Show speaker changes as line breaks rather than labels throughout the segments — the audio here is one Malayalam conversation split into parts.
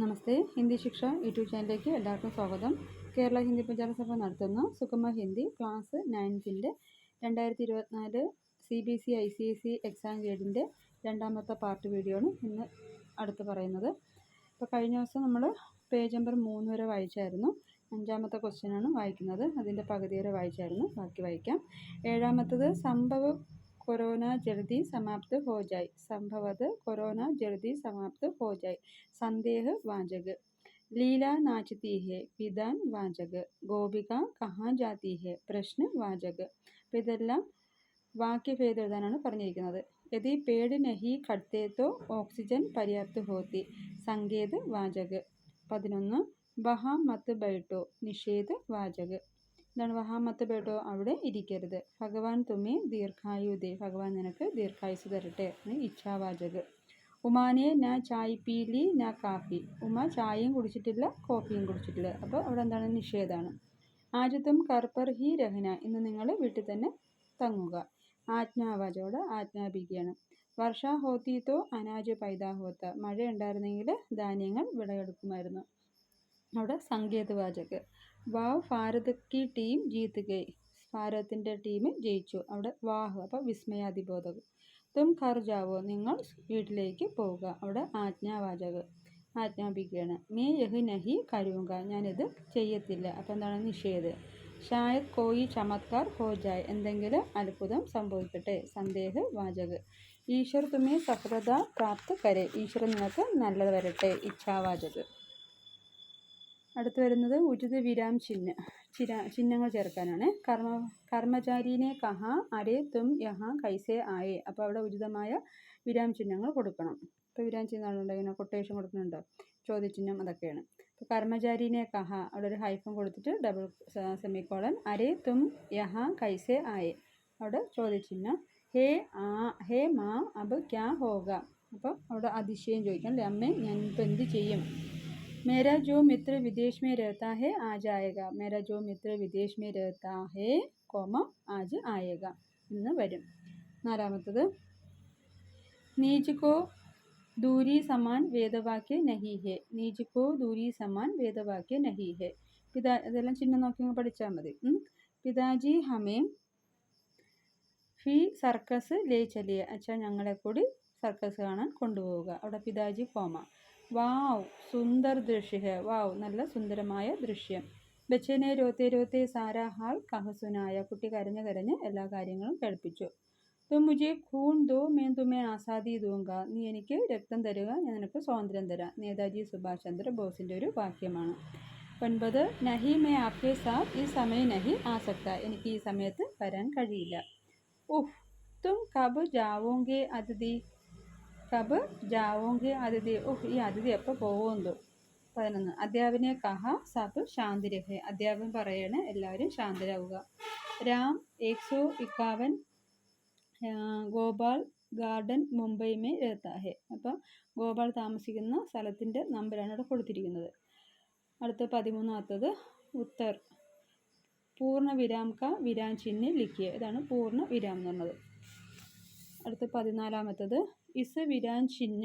നമസ്തേ. ഹിന്ദി ശിക്ഷ യൂട്യൂബ് ചാനലിലേക്ക് എല്ലാവർക്കും സ്വാഗതം. കേരള ഹിന്ദി പ്രചാര സഭ നടത്തുന്ന. സുഗമ ഹിന്ദി ക്ലാസ് നയൻത്തിന്റെ രണ്ടായിരത്തി ഇരുപത്തിനാല് C B C I C S C exam ഗ്രേഡിന്റെ രണ്ടാമത്തെ പാർട്ട് വീഡിയോ ആണ് ഇന്ന് അടുത്ത് പറയുന്നത്. ഇപ്പോൾ കഴിഞ്ഞ ദിവസം നമ്മൾ പേജ് നമ്പർ മൂന്ന് വരെ വായിച്ചായിരുന്നു. അഞ്ചാമത്തെ ക്വസ്റ്റ്യനാണ് വായിക്കുന്നത്. അതിന്റെ പകുതി വരെ വായിച്ചായിരുന്നു. ബാക്കി വായിക്കാം. ഏഴാമത്തത് സംഭവ कोरोना जल्दी समाप्त हो जाए संभवत कोरोना जल्दी समाप्त हो जाए संदेह वाचक लीला नाचती है विदान वाचक ഗോപിക കഹാ ജാതി ഹെ പ്രശ്ന വാചക്. അപ്പം ഇതെല്ലാം വാക്യഭേദെഴുതാനാണ് പറഞ്ഞിരിക്കുന്നത്. യതി പേട് നഹി കട്ടെ തോ ഓക്സിജൻ പര്യാപ്ത ഹോത്തി. സങ്കേത് വാചക്. പതിനൊന്ന് ബഹാ മത്ത് ബൈട്ടോ നിഷേധ വാചക്. എന്താണ് വഹാമത്ത് അവിടെ ഇരിക്കരുത്. ഭഗവാൻ തുമ്മി ദീർഘായു ദേ ഭഗവാൻ നിനക്ക് ദീർഘായുസ് തരട്ടെ ഇച്ഛാവാചക്. ഉമാനെ ഞാൻ ചായ് പീലി ഞാൻ കാപ്പി. ഉമ ചായയും കുടിച്ചിട്ടില്ല കോഫിയും കുടിച്ചിട്ടില്ല. അപ്പോൾ അവിടെ എന്താണ്? നിഷേധമാണ് ആജത്വം കർപ്പർ ഹി രഹന ഇന്ന് നിങ്ങൾ വീട്ടിൽ തന്നെ തങ്ങുക. ആജ്ഞാവാചോട് ആജ്ഞാപിക്കുകയാണ്. വർഷ ഹോത്തി തോ അനാജ് പൈതാ ഹോത്ത മഴ ഉണ്ടായിരുന്നെങ്കിൽ ധാന്യങ്ങൾ വിളവെടുക്കുമായിരുന്നു. അവിടെ സങ്കേതവാചക്. വാവ് ഭാരതക്കി ടീം ജീത്ത് ഗൈ ഭാരതത്തിന്റെ ടീം ജയിച്ചു. അവിടെ വാഹ് അപ്പോൾ വിസ്മയാധിബോധക്. തും ഘർ ജാവോ നിങ്ങൾ വീട്ടിലേക്ക് പോവുക. അവിടെ ആജ്ഞാവാചക്. ആജ്ഞാപിക്കുകയാണ്. മേ യഹ് നഹി കരുവുക ഞാനിത് ചെയ്യത്തില്ല. അപ്പോൾ എന്താണ് നിഷേധ്? ഷായത് കോയി ചമത്കാർ ഹോജായ് എന്തെങ്കിലും അത്ഭുതം സംഭവിക്കട്ടെ. സന്ദേഹ വാചക്. ഈശ്വർ തുമേ സഫലത പ്രാപ്ത കരെ ഈശ്വരൻ നിനക്ക് നല്ലത് വരട്ടെ. ഇച്ഛാവാചക്. അടുത്ത് വരുന്നത് ഉചിത വിരാം ചിഹ്ന ചിര ചിഹ്നങ്ങൾ ചേർക്കാനാണ്. കർമ്മ കർമ്മചാരീനെ കഹ അരേ തും യഹ കൈസേ ആയേ. അപ്പോൾ അവിടെ ഉചിതമായ വിരാം ചിഹ്നങ്ങൾ കൊടുക്കണം. ഇപ്പോൾ വിരാം ചിഹ്നങ്ങളുണ്ട് ഇങ്ങനെ കൊട്ടേഷൻ കൊടുക്കുന്നുണ്ട്. ചോദ്യചിഹ്നം അതൊക്കെയാണ്. ഇപ്പോൾ കർമ്മചാരീനെ കഹ അവിടെ ഒരു ഹൈഫം കൊടുത്തിട്ട് ഡബിൾ സെമിക്കോളൻ അരേ തും യഹ കൈസേ ആയേ. അവിടെ ചോദ്യചിഹ്നം. ഹേ ആ ഹേ മാ അബ് ക്യാ ഹോക അപ്പോൾ അവിടെ അതിശയം ചോദിക്കാം അല്ലേ അമ്മേ ഞാൻ ഇപ്പം എന്ത് ചെയ്യും? मेरा जो मित्र विदेश में रहता है आ जाएगा मेरा जो मित्र विदेश में रहता है കോമ ആജ് ആയേക എന്ന് വരും നാലാമത്തത് നീജ് കോ ദൂരി സമാൻ വേദവാക്യ നഹി ഹെ നീജ് കോ ദൂരി സമാൻ വേദവാക്യ നഹി ഹെ പിതാ ഇതെല്ലാം ചിഹ്നം നോക്കി പഠിച്ചാൽ മതി പിതാജി ഹമേ ഫി സർക്കസ് ലേ ചലിയ അച്ഛാ ഞങ്ങളെ കൂടി സർക്കസ് കാണാൻ കൊണ്ടുപോവുക അവിടെ പിതാജി കോമ വാവ് സുന്ദർ ദൃശ്യ വാവ് നല്ല സുന്ദരമായ ദൃശ്യം. ബച്ചനെ രോത്തെ രോത്തെ സാരാ ഹാൾ കഹസുനായ. കുട്ടി കരഞ്ഞ് കരഞ്ഞ് എല്ലാ കാര്യങ്ങളും കേൾപ്പിച്ചു. തും ഖൂൺ ദോ മേൻ തുമേ ആസാദി ദൂങ്ക. നീ എനിക്ക് രക്തം തരുക ഞാൻ നിനക്ക് സ്വാതന്ത്ര്യം തരാം. നേതാജി സുഭാഷ് ചന്ദ്ര ബോസിന്റെ ഒരു വാക്യമാണ്. ഒൻപത് നഹി മേ ആപ്കെ സാബ് ഈ സമയം നഹി ആസക്ത. എനിക്ക് ഈ സമയത്ത് വരാൻ കഴിയില്ല. ഉഹ് തും കബ് ജാവോങ്കെ അതിഥി. കബ് ജാവോങ്കി അതിഥി ഓഹ് ഈ അതിഥി എപ്പോൾ പോകുമെന്തോ പതിനൊന്ന്. അധ്യാപനെ കഹ സബ് ശാന്തിരഹെ. അധ്യാപൻ പറയാണ് എല്ലാവരും ശാന്തരാവുക. രാം എക്സോ ഇക്കാവൻ ഗോപാൽ ഗാർഡൻ മുംബൈ മേ രഹത്താ ഹെ അപ്പം ഗോപാൽ താമസിക്കുന്ന സ്ഥലത്തിന്റെ നമ്പറാണ് ഇവിടെ കൊടുത്തിരിക്കുന്നത്. അടുത്ത പതിമൂന്നാമത്തത് ഉത്തർ. പൂർണ വിരാം ക വിരാം ചിഹ്നം ലിഖിയ. ഇതാണ് പൂർണ വിരാം എന്ന് പറഞ്ഞത്. അടുത്ത പതിനാലാമത്തത് ഇസ് വിരാം ചിഹ്ന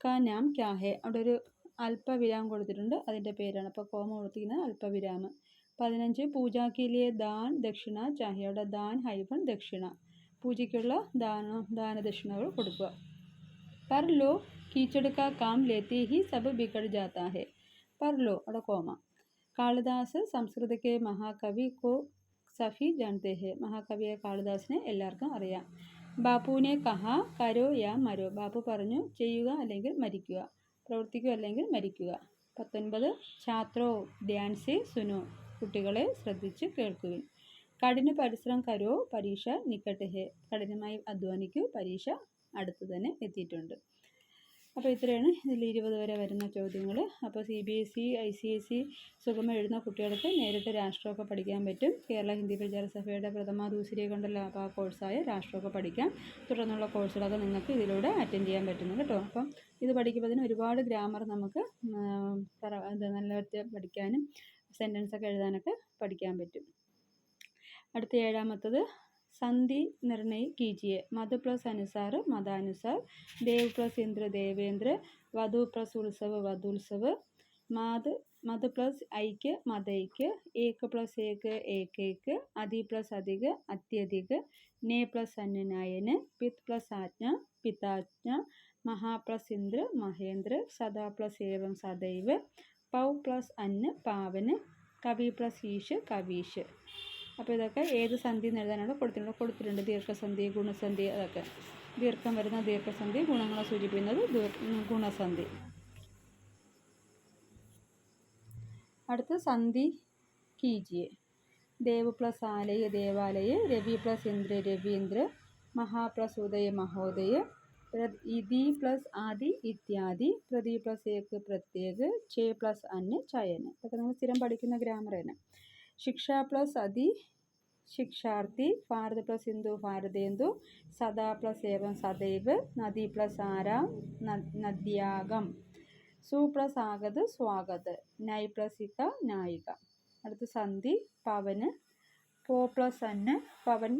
ക നാം ക്യാ ഹെ അവിടെ ഒരു അല്പവിരാം കൊടുത്തിട്ടുണ്ട്. അതിന്റെ പേരാണ്. അപ്പോൾ കോമ കൊടുത്തിരിക്കുന്നത് അല്പവിരാമം. പതിനഞ്ച് പൂജാക്കിലെ ദാൻ ദക്ഷിണ ചാഹി അവിടെ ദാൻ ഹൈഫൺ ദക്ഷിണ. പൂജയ്ക്കുള്ള ദാന ദാനദക്ഷിണകൾ കൊടുക്കുക. പർ ലോ കീച്ചെടുക്ക കാ ലേത്തി ഹി സബ് ബിഗഡ് ജാത്താ ഹെ. പർ ലോ അവിടെ കോമ. കാളിദാസ് സംസ്കൃതക്കെ മഹാകവി കോ സഫി ജാനത്തെ ഹെ. മഹാകവിയെ കാളിദാസിനെ എല്ലാവർക്കും അറിയാം. ബാപ്പുവിനെ കഹ കരോ യാ മരോ. ബാപ്പു പറഞ്ഞു ചെയ്യുക അല്ലെങ്കിൽ മരിക്കുക. പ്രവർത്തിക്കുക അല്ലെങ്കിൽ മരിക്കുക. പത്തൊൻപത് ഛാത്രോ ധ്യാൻസി സുനോ. കുട്ടികളെ ശ്രദ്ധിച്ച് കേൾക്കുവിൻ. കഠിന പരിശ്രമം കരോ പരീക്ഷ നിക്കട്ടെ ഹെ. കഠിനമായി അധ്വാനിക്കൂ പരീക്ഷ അടുത്തു തന്നെ എത്തിയിട്ടുണ്ട്. അപ്പോൾ ഇത്രയാണ് ഇതിൽ ഇരുപത് വരെ വരുന്ന ചോദ്യങ്ങൾ. അപ്പോൾ C B S E I C S E സുഗമ എഴുതുന്ന കുട്ടികൾക്ക് നേരിട്ട് രാഷ്ട്രമൊക്കെ പഠിക്കാൻ പറ്റും. കേരള ഹിന്ദി പ്രചാര സഭയുടെ പ്രഥമ ദൂസരിയെ കൊണ്ടുള്ള ആ കോഴ്സായ രാഷ്ട്രമൊക്കെ പഠിക്കാം. തുടർന്നുള്ള കോഴ്സുകളൊക്കെ നിങ്ങൾക്ക് ഇതിലൂടെ അറ്റൻഡ് ചെയ്യാൻ പറ്റുന്നു കേട്ടോ. അപ്പം ഇത് പഠിക്കുമ്പോൾ ഒരുപാട് ഗ്രാമർ നമുക്ക് നല്ല പഠിക്കാനും സെന്റൻസൊക്കെ എഴുതാനൊക്കെ പഠിക്കാൻ പറ്റും. അടുത്ത ഏഴാമത്തത് संधि निर्णय कीजिए मधु प्लस अनुसार मदानुसार देव प्लस इंद्र देवेंद्र वधु प्लस उत्सव वधुत्सव माद मद प्लस ऐक्य मदैक्य एक प्लस एक एक एक अधि प्लस अधिक अत्यधिक ने प्लस अन्यनायन पित् प्लस आज्ञा पिताज्ञा महा प्लस इंद्र महेंद्र सदा प्लस एवं सदैव पौ प्लस अन्न पावन कवि प्लस ईश कवीश അപ്പോൾ ഇതൊക്കെ ഏത് സന്ധി എന്ന് എഴുതാനാണ് കൊടുത്തിട്ടുണ്ട്. കൊടുത്തിട്ടുണ്ട് ദീർഘസന്ധി ഗുണസന്ധി അതൊക്കെ. ദീർഘം വരുന്ന ദീർഘസന്ധി ഗുണങ്ങളെ സൂചിപ്പിക്കുന്നത് ഗുണസന്ധി. അടുത്ത സന്ധി കീജിയെ. ദേവ് പ്ലസ് ആലയ ദേവാലയ രവി പ്ലസ് ഇന്ദ്ര രവീന്ദ്ര മഹാ പ്ലസ് ഉദയ മഹോദയ ഇതി പ്ലസ് ആദി ഇത്യാദി പ്രതി പ്ലസ് ഏക്ക് പ്രത്യേക ചേ പ്ലസ് അന്ന് ചയന്. ഇതൊക്കെ നമ്മൾ സ്ഥിരം പഠിക്കുന്ന ഗ്രാമർ തന്നെ. ശിക്ഷ പ്ലസ് അതി ശിക്ഷാർത്ഥി ഭാരത് പ്ലസ് ഹിന്ദു ഭാരതേന്ദു സദാ പ്ലസ് ഏവം സദൈവ് നദി പ്ലസ് ആരാം നദ്യാഗം. സു പ്ലസ് ആഗത് സ്വാഗത്. നൈ പ്ലസ് ഇക്ക നായിക. അടുത്ത സന്ധി പവന്. പോ പ്ലസ് അന്ന് പവൻ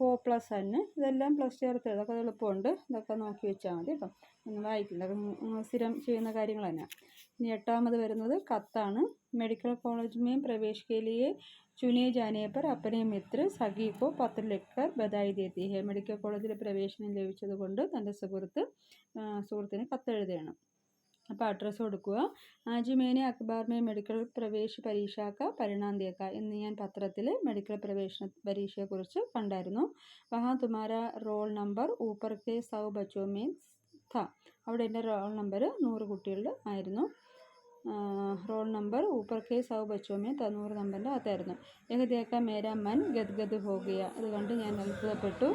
ഫോർ പ്ലസ് തന്നെ ഇതെല്ലാം പ്ലസ് ചേർത്ത് ഇതൊക്കെ എളുപ്പമുണ്ട്. ഇതൊക്കെ നോക്കി വെച്ചാൽ മതി കേട്ടോ നിങ്ങൾ വായിക്കില്ല സ്ഥിരം ചെയ്യുന്ന കാര്യങ്ങൾ തന്നെ ഇനി എട്ടാമത് വരുന്നത് കത്താണ്. മെഡിക്കൽ കോളേജ് മെയും പ്രവേശിക്കലിയെ ചുനിയ ജാനേപ്പർ അപ്പനെയും മിത്ര സഖീഫോ പത്ര ലക്കർ ബദായി ദേത്തിഹെ മെഡിക്കൽ കോളേജിൽ പ്രവേശനം ലഭിച്ചത് കൊണ്ട് തന്റെ സുഹൃത്ത് സുഹൃത്തിന് കത്തെഴുതുകയാണ് അപ്പോൾ അഡ്രസ്സ് കൊടുക്കുക. ആജ് അക്ബാർ മേ മെഡിക്കൽ പ്രവേശ പരീക്ഷാക്ക പരിണാന്തിയക്ക എന്ന് ഞാൻ പത്രത്തിൽ മെഡിക്കൽ പ്രവേശന പരീക്ഷയെക്കുറിച്ച് കണ്ടായിരുന്നു. വഹാ തുമാര റോൾ നമ്പർ ഊപ്പർ കെ സൗ ബച്ചോ മീൻസ് ഥ. അവിടെ എന്റെ റോൾ നമ്പർ നൂറ് കുട്ടികളുടെ ആയിരുന്നു. റോൾ നമ്പർ ഊപ്പർ കെ സൗ ബച്ചോ മേ ത നൂറ് നമ്പറിന്റെ അകത്തായിരുന്നു. ഏകദേശം മേരാ മൻ ഗദ്ഗദ് ഹോഗിയ. അത് കണ്ട് ഞാൻ അത്ഭുതപ്പെട്ടു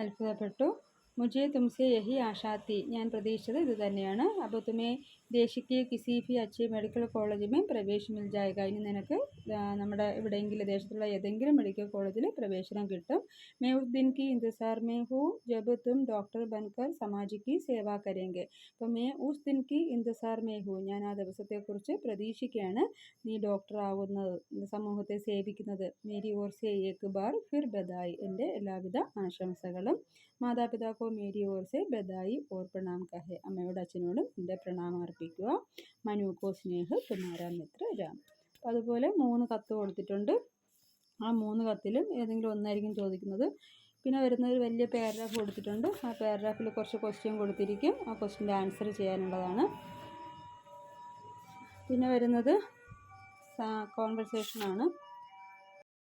അത്ഭുതപ്പെട്ടു. മുജെ തുംസെ യഹി ആഷാത്തി. ഞാൻ പ്രതീക്ഷിച്ചത് ഇതുതന്നെയാണ്. അപ്പോൾ തുമേ ദേശിക്ക് കിസിഫി അച്ചി മെഡിക്കൽ കോളേജിൽ പ്രവേശനം മിൽ ജായക ഇനി നിനക്ക് നമ്മുടെ എവിടെയെങ്കിലും ദേശത്തുള്ള ഏതെങ്കിലും മെഡിക്കൽ കോളേജിൽ പ്രവേശനം കിട്ടും. മേ ഉസ് ദിൻ കി ഇന്തസാർ മേ ഹൂ ജബ് തും ഡോക്ടർ ബൻകർ സമാജിക്ക് സേവ കരേങ്കെ അപ്പോൾ മേ ഉസ് ദിൻ കി ഇന്തസാർ മേ ഹൂ ഞാൻ ആ ദിവസത്തെക്കുറിച്ച് പ്രതീക്ഷിക്കുകയാണ് നീ ഡോക്ടറാവുന്നത് സമൂഹത്തെ സേവിക്കുന്നത്. മേരി ഓർസെ ഏക്ക് ബാർ ഫിർ ബദായി. എന്റെ എല്ലാവിധ ആശംസകളും. മാതാപിതാക്കോ മേരി ഓർസെ ബദായി ഓർ പ്രണാം കഹേ അമ്മയോടും അച്ഛനോടും എന്റെ പ്രണാമം അർപ്പിക്കുക. മനുക്കോ സ്നേഹ തുമാരാ മിത്ര രാം. അപ്പോൾ അതുപോലെ മൂന്ന് കത്ത് കൊടുത്തിട്ടുണ്ട്. ആ മൂന്ന് കത്തിലും ഏതെങ്കിലും ഒന്നായിരിക്കും ചോദിക്കുന്നത്. പിന്നെ വരുന്ന ഒരു വലിയ പാരഗ്രാഫ് കൊടുത്തിട്ടുണ്ട്. ആ പാരഗ്രാഫിൽ കുറച്ച് ക്വസ്റ്റ്യൻ കൊടുത്തിരിക്കും. ആ ക്വസ്റ്റ്യന്റെ ആൻസർ ചെയ്യാനുള്ളതാണ്. പിന്നെ വരുന്നത് കോൺവെർസേഷനാണ്